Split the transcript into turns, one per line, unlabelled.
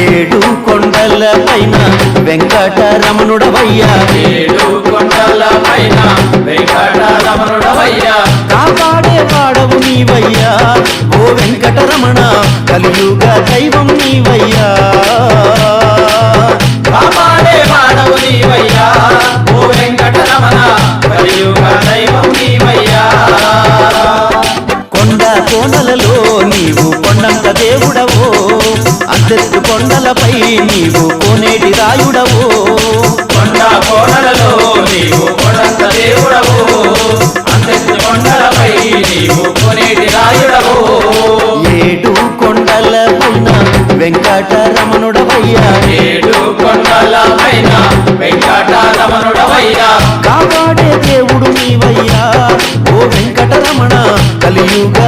ఏడు కొండల పైన వెంకటరమణుడవయ్యా.
ఏడు కొండల పైన వెంకటరమణుడవయ్యా.
కాపాడే వాడవు నీవయ్యా. ఓ వెంకటరమణ కలియుగ దైవం నీవయ్యా. అంతెత్తు కొండలపై నీవు కోనేటి రాయుడవో.
కొండ కోడలలో నీవు కొడంత దేవుడవు. అంతెత్తు కొండలపై నీవు కొనేటి రాయుడవు.
ఏడు కొండల పైన వెంకటరమణుడవయ్యా.
ఏడు కొండల పైన వెంకటరమణుడవయ్యా.
కాపాడే దేవుడు నీవయ్యా. ఓ వెంకటరమణ కలియుగ